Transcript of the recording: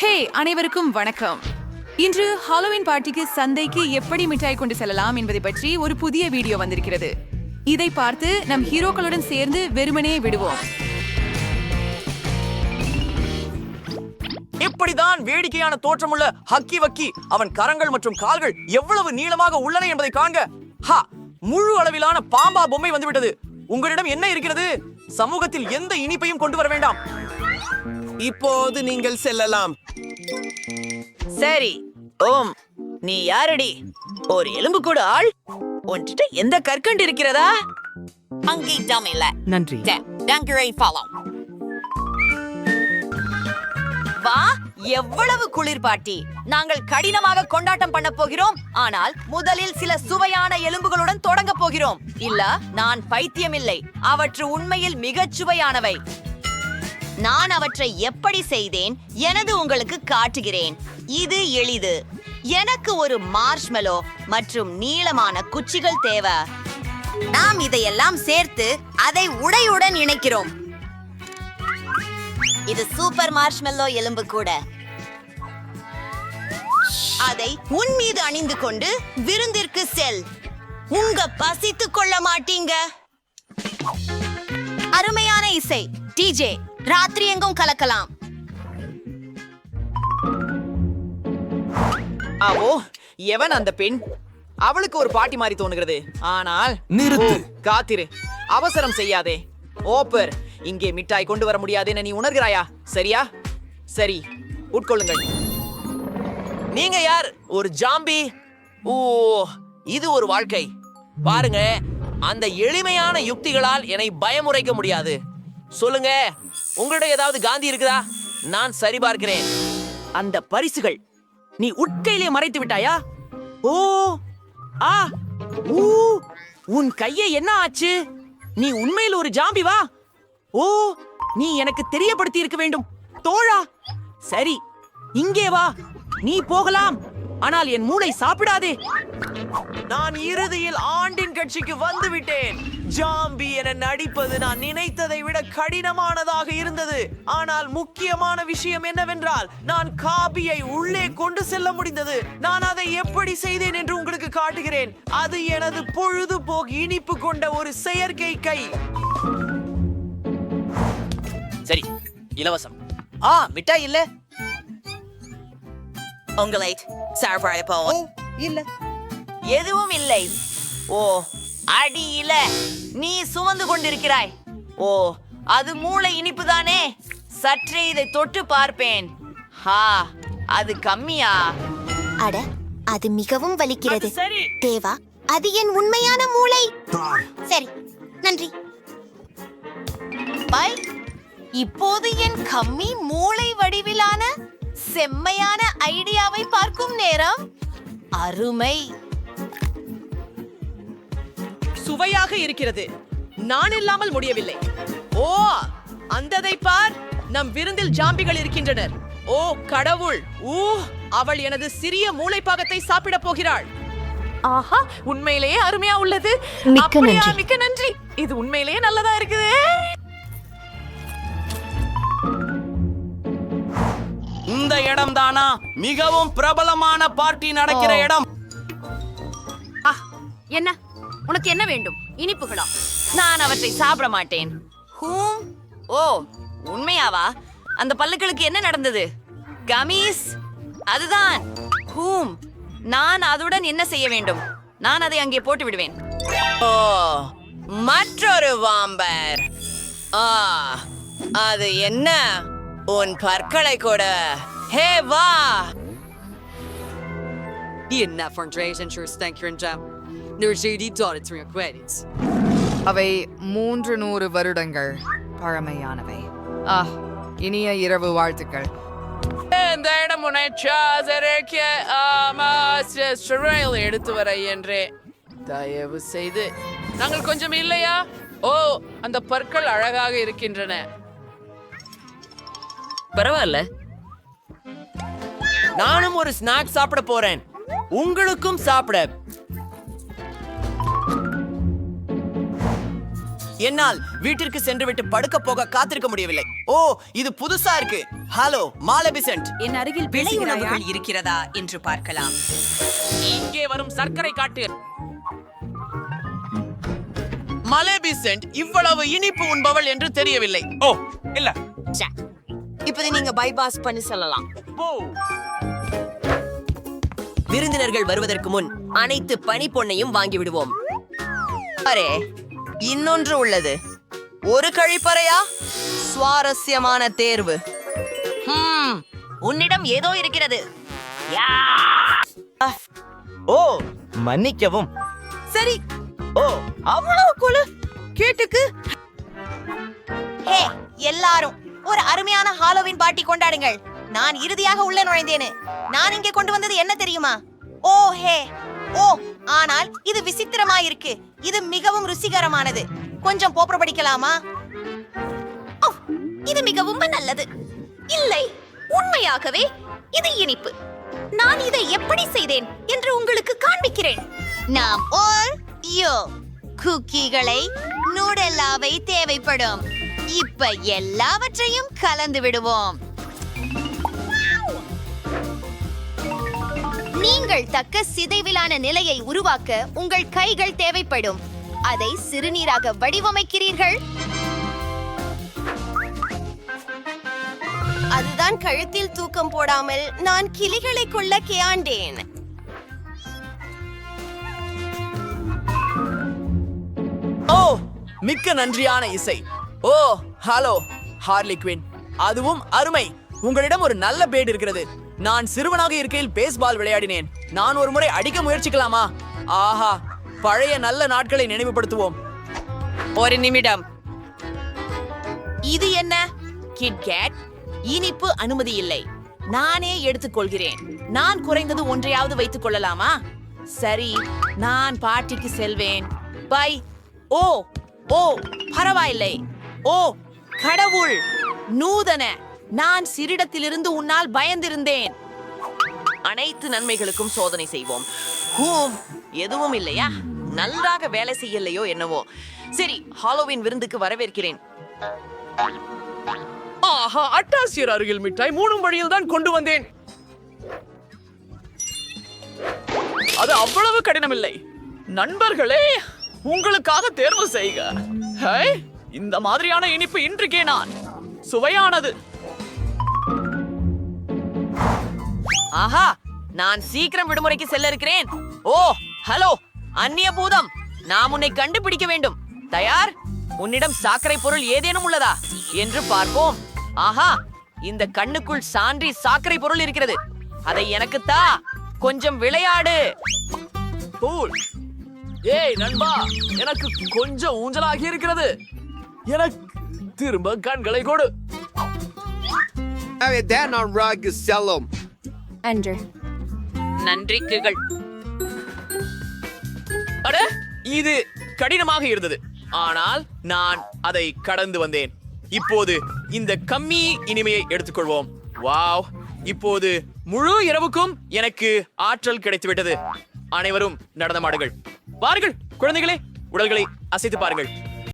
ஹே அனைவருக்கும் வணக்கம். இன்று ஹாலோவின் பார்ட்டிக்கு சந்தைக்கு எப்படி மிட்டாய் கொண்டு செல்லலாம் என்பதை பற்றி ஒரு புதிய வீடியோ வந்திருக்கிறது. இதை பார்த்து நம் ஹீரோக்களுடன் சேர்ந்து வெறுமனே விடுவோம். இப்படிதான் வேடிக்கையான தோற்றமுள்ள ஹக்கி வக்கி அவன் கரங்கள் மற்றும் கால்கள் எவ்வளவு நீளமாக உள்ளன என்பதை காண்க. ஹா முழு அளவிலான பாம்பா பொம்மை வந்துவிட்டது. உங்களிடம் என்ன இருக்கிறது? சமூகத்தில் எந்த இனிப்பையும் கொண்டு வர வேண்டாம். இப்போது நீங்கள் செல்லலாம். சரி. ஓம். நீ யாரடி? ஒரு எலும்பு கூட ஆள். உன்கிட்ட எந்த கற்கண்டு இருக்கிறதா? அங்கீட்டம் இல்ல. நன்றி. டங்கரை ஃபாலோ வா எவ்வளவு குளிர் பாட்டி. நாங்கள் கடினமாக கொண்டாட்டம் பண்ண போகிறோம். ஆனால் முதலில் சில சுவையான எலும்புகளுடன் தொடங்க போகிறோம். இல்ல நான் பைத்தியமில்லை. அவற்று உண்மையில் மிகச் சுவையானவை. நான் அவற்றை எப்படி செய்தேன் எனது உங்களுக்கு காட்டுகிறேன். இது எளிது. எனக்கு ஒரு மார்ஷ்மெலோ மற்றும் நீளமான குச்சிகள் தேவை. நாம் இதையெல்லாம் சேர்த்து அதை உடையுடன் இணைக்கிறோம். இது சூப்பர் மார்ஷ்மெல்லோ எலும்பு கூட. அதை உன் மீது அணிந்து கொண்டு விருந்திற்கு செல். உங்க பசித்துக் கொள்ள மாட்டீங்க. அருமையான இசை டிஜே ராத்திரி எங்கும் கலக்கலாம். ஆவோ எவன் அந்த பெண்? அவளுக்கு ஒரு பாட்டி மாதிரி தோணுகிறது ஆனால் நிறுத்து. காத்திரு. அவசரம் செய்யாதே. ஓப்பர் இங்கே மிட்டாய் கொண்டு வர முடியாது என நீ உணர்கிறாயா? சரியா? சரி உட்கொள்ளுங்கள். நீங்க யார்? ஒரு ஜாம்பி? ஓ இது ஒரு வாழ்க்கை. பாருங்க அந்த எளிமையான யுக்திகளால் என்னை பயமுறைக்க முடியாது. சொல்லுங்க. உங்களிடம் ஏதாவது காந்தி இருக்குதா? நான் சரிபார்க்கிறேன் அந்த பரிசுகள் நீ உட்கையிலே மறைத்து விட்டாயா? ஓ ஆ ஊ உன் கையை என்ன ஆச்சு? நீ உண்மையில் ஒரு ஜாம்பி வா. ஓ நீ எனக்கு தெரியப்படுத்தி இருக்க வேண்டும். தோழா சரி இங்கே வா. நீ போகலாம். ஆனால் என் மூளை சாப்பிடாதே. நான் இறுதியில் ஆண்டின் கட்சிக்கு வந்து விட்டேன் ஜாம்பி என நடிப்பது நான் நினைத்ததை விட கடினமானதாக இருந்தது. ஆனால் முக்கியமான விஷயம் என்னவென்றால் நான் காபியை உள்ளே கொண்டு செல்ல முடிந்தது. நான் அதை எப்படி செய்தேன் என்று உங்களுக்கு காட்டுகிறேன். அது எனது பொழுதுபோக்கு இனிப்பு கொண்ட ஒரு செயற்கை கை. சரி இலவசம். ஆ மிட்டாய் இல்ல? உங்களை சார்பாடு போவோம் இல்ல எதுவும் இல்லை. ஓ அடியில நீ சுமந்து கொண்டிருக்கிறாய். ஓ அது மூளை இனிப்பு தானே? சற்றே இதை தொட்டு பார்ப்பேன். ஹா அது கம்மியா? அட அது மிகவும் வலிக்கிறது. சரி. தேவா அது என் உண்மையான மூளை. சரி நன்றி. பை இப்போது என் கம்மி மூளை வடிவிலான செம்மையான ஐடியாவை பார்க்கும் நேரம். அருமை. சுவையாக இருக்கிறது. நான் இல்லாமல் முடியவில்லை. ஓ அந்ததை பார். நம் விருந்தில் ஜாம்பிகள் இருக்கின்றனர். ஓ கடவுள். ஊ அவள் எனது சிறிய மூளைப்பாகத்தை சாப்பிட போகிறாள். ஆஹா உண்மையிலேயே அருமையா உள்ளது. மிக்க அப்படியா? நன்றி. மிக்க நன்றி. இது உண்மையிலேயே நல்லதா இருக்குது. இந்த இடம் தானா மிகவும் பிரபலமான பார்ட்டி நடக்கிற இடம். என்ன? உனக்கு என்ன வேண்டும்? இனிப்புகளா? நான் அவற்றை சாப்பிட மாட்டேன். ஹூம் ஓ உண்மையாவா? அந்த பல்லுகளுக்கு என்ன நடந்தது? கமீஸ்? அதுதான். ஹூம் நான் அதுடன் என்ன செய்ய வேண்டும்? நான் அதை அங்கே போட்டு விடுவேன். ஓ மற்றொரு வாம்பர். ஆ அது என்ன? உன் பற்களை கூட. ஹே வா. Your jam. Nur JD dotted through your credits. அவை மூன்று நூறு வருடங்கள் பழமையானவை. ஆ இனிய இரவு வாழ்த்துக்கள். இந்த இடம் உன்னை எடுத்து வர என்றே தயவு செய்து நாங்கள் கொஞ்சம் இல்லையா ஓ அந்த பற்கள் அழகாக இருக்கின்றன பரவாயில்ல. நானும் ஒரு ஸ்நாக் சாப்பிட போறேன். உங்களுக்கும் சாப்பிட. என்னால் வீட்டிற்கு சென்று விட்டு படுக்க போக காத்திருக்க முடியவில்லை. ஓ இது புதுசா இருக்கு. ஹலோ மாலபிசன்ட் என் அருகில் விலை உணவுகள் இருக்கிறதா என்று பார்க்கலாம். இங்கே வரும் சர்க்கரை காட்டு. மலேபிசன்ட் இவ்வளவு இனிப்பு உண்பவள் என்று தெரியவில்லை. ஓ இல்ல. இப்போது நீங்க பைபாஸ் பண்ணி சொல்லலாம். போ. விருந்தினர்கள் வருவதற்கு முன் அனைத்து பனி பொண்ணையும் வாங்கி விடுவோம். அரே இன்னொன்று உள்ளது. ஒரு கழிப்பறையா? சுவாரஸ்யமான தேர்வு. ஹம், உன்னிடம் ஏதோ இருக்கிறது. ஓ மன்னிக்கவும். சரி. ஓ அவ்வளவு குழு கேட்டுக்கு. ஹே எல்லாரும். ஒரு அருமையான ஹாலோவின் பார்ட்டி கொண்டாடுங்கள். நான் இறுதியாக உள்ள நுழைந்தேனே. நான் இங்கே கொண்டு வந்தது என்ன தெரியுமா? ஓ ஹே. ஓ ஆனால் இது விசித்திரமாயிருக்கு. இது மிகவும் ருசிகரமானது. கொஞ்சம் போப்புற படிக்கலாமா? ஓ, இது மிகவும் நல்லது. இல்லை உண்மையாகவே இது இனிப்பு. நான் இதை எப்படி செய்தேன் என்று உங்களுக்கு காண்பிக்கிறேன். நாம் ஓ யோ குக்கீகளை நூடெல்லாவை தேவைப்படும். இப்ப எல்லாவற்றையும் கலந்து விடுவோம். நீங்கள் தக்க சிதைவிலான நிலையை உருவாக்க உங்கள் கைகள் தேவைப்படும். அதை சிறுநீராக வடிவமைக்கிறீர்கள். அதுதான் கழுத்தில் தூக்கம் போடாமல் நான் கிளிகளை கொள்ள கேண்டேன் ஓ மிக்க நன்றியான இசை. ஓ ஹலோ ஹார்லி குவின். அதுவும் அருமை. உங்களிடம் ஒரு நல்ல பேட் இருக்கிறது. நான் சிறுவனாக இருக்கையில் பேஸ்பால் விளையாடினேன். நான் ஒரு முறை அடிக்க முயற்சிக்கலாமா? ஆஹா பழைய நல்ல நாட்களை நினைவுபடுத்துவோம். ஒரு நிமிடம். இது என்ன? கிட்கேட் இனிப்பு அனுமதி இல்லை. நானே எடுத்துக்கொள்கிறேன். நான் குறைந்தது ஒன்றையாவது வைத்துக் கொள்ளலாமா? சரி நான் பாட்டிக்கு செல்வேன். பை. ஓ ஓ பரவாயில்லை. ஓ கடவுள். நூதன நான் சிறிடத்திலிருந்து உன்னால் பயந்திருந்தேன். அனைத்து நன்மைகளுக்கும் சோதனை செய்வோம். ஹூம் எதுவும் இல்லையா? நன்றாக வேலை செய்யலையோ என்னவோ. சரி ஹாலோவின் விருந்துக்கு வரவேற்கிறேன். ஆஹா அட்டாசியர் அருகில் மிட்டாய் மூணும் வழியில் தான் கொண்டு வந்தேன். அது அவ்வளவு கடினமில்லை. நண்பர்களே உங்களுக்காக தேர்வு செய்க. ஹை, இந்த மாதிரியான இனிப்பு இன்றைக்கே நான் சுவையானது. ஆஹா நான் சீக்கிரம் விடுமுறைக்கு செல்ல இருக்கிறேன் ஓ ஹலோ அந்நிய பூதம் நாம் உன்னை கண்டுபிடிக்க வேண்டும். தயார் உன்னிடம் சாக்கரை பொருள் ஏதேனும் உள்ளதா? என்று பார்ப்போம். ஆஹா இந்த கண்ணுக்குள் சான்றி சாக்கரை பொருள் இருக்கிறது. அதை எனக்கு தா கொஞ்சம் விளையாடு. ஏய் நண்பா எனக்கு கொஞ்சம் ஊஞ்சலாகி இருக்கிறது. எனக்கு திரும்ப கண்களை கொடு. Salem. அன்று. நன்றிக்குகள் அட இது கடினமாக இருந்தது. ஆனால் நான் அதை கடந்து வந்தேன். இப்போது இந்த கம்மி இனிமையை எடுத்துக்கொள்வோம். வாவ். இப்போது முழு இரவுக்கும் எனக்கு ஆற்றல் கிடைத்துவிட்டது. அனைவரும் நடனமாடுங்கள். பாருங்கள் குழந்தைகளே உடல்களை அசைத்து பாருங்கள்.